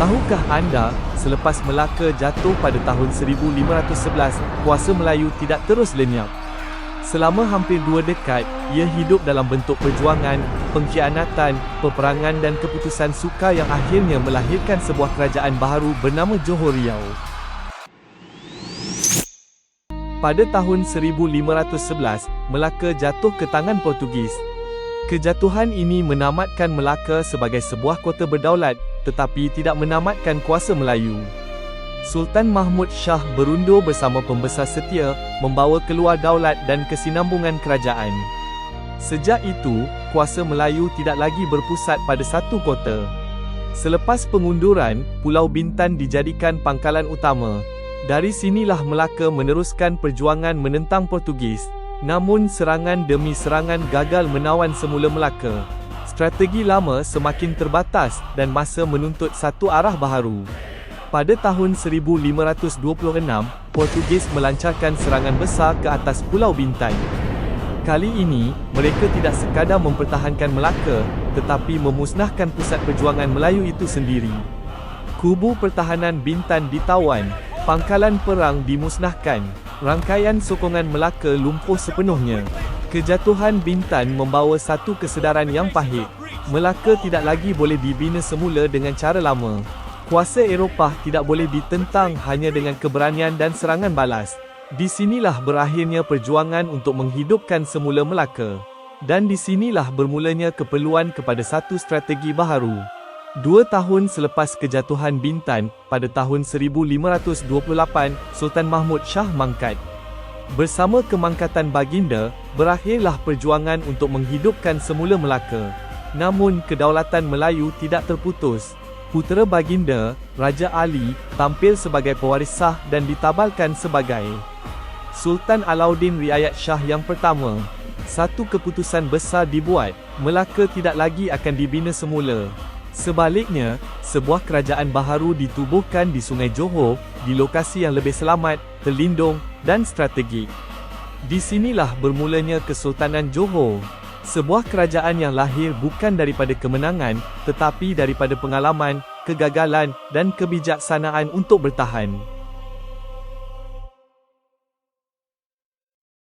Tahukah anda, selepas Melaka jatuh pada tahun 1511, kuasa Melayu tidak terus lenyap. Selama hampir dua dekad, ia hidup dalam bentuk perjuangan, pengkhianatan, peperangan dan keputusan sukar yang akhirnya melahirkan sebuah kerajaan baharu bernama Johor Riau. Pada tahun 1511, Melaka jatuh ke tangan Portugis. Kejatuhan ini menamatkan Melaka sebagai sebuah kota berdaulat, tetapi tidak menamatkan kuasa Melayu. Sultan Mahmud Shah berundur bersama pembesar setia, membawa keluar daulat dan kesinambungan kerajaan. Sejak itu, kuasa Melayu tidak lagi berpusat pada satu kota. Selepas pengunduran, Pulau Bintan dijadikan pangkalan utama. Dari sinilah Melaka meneruskan perjuangan menentang Portugis. Namun serangan demi serangan gagal menawan semula Melaka. Strategi lama semakin terbatas dan masa menuntut satu arah baharu. Pada tahun 1526, Portugis melancarkan serangan besar ke atas Pulau Bintan. Kali ini, mereka tidak sekadar mempertahankan Melaka, tetapi memusnahkan pusat perjuangan Melayu itu sendiri. Kubu pertahanan Bintan ditawan, pangkalan perang dimusnahkan, rangkaian sokongan Melaka lumpuh sepenuhnya. Kejatuhan Bintan membawa satu kesedaran yang pahit. Melaka tidak lagi boleh dibina semula dengan cara lama. Kuasa Eropah tidak boleh ditentang hanya dengan keberanian dan serangan balas. Di sinilah berakhirnya perjuangan untuk menghidupkan semula Melaka. Dan di sinilah bermulanya keperluan kepada satu strategi baharu. Dua tahun selepas kejatuhan Bintan, pada tahun 1528, Sultan Mahmud Shah mangkat. Bersama kemangkatan baginda, berakhirlah perjuangan untuk menghidupkan semula Melaka. Namun kedaulatan Melayu tidak terputus putera baginda, Raja Ali, tampil sebagai pewaris sah dan ditabalkan sebagai Sultan Alauddin Riayat Shah yang pertama. Satu keputusan besar dibuat, Melaka tidak lagi akan dibina semula. Sebaliknya, sebuah kerajaan baharu ditubuhkan di Sungai Johor, di lokasi yang lebih selamat, terlindung, dan strategik. Di sinilah bermulanya Kesultanan Johor. Sebuah kerajaan yang lahir bukan daripada kemenangan, tetapi daripada pengalaman, kegagalan, dan kebijaksanaan untuk bertahan.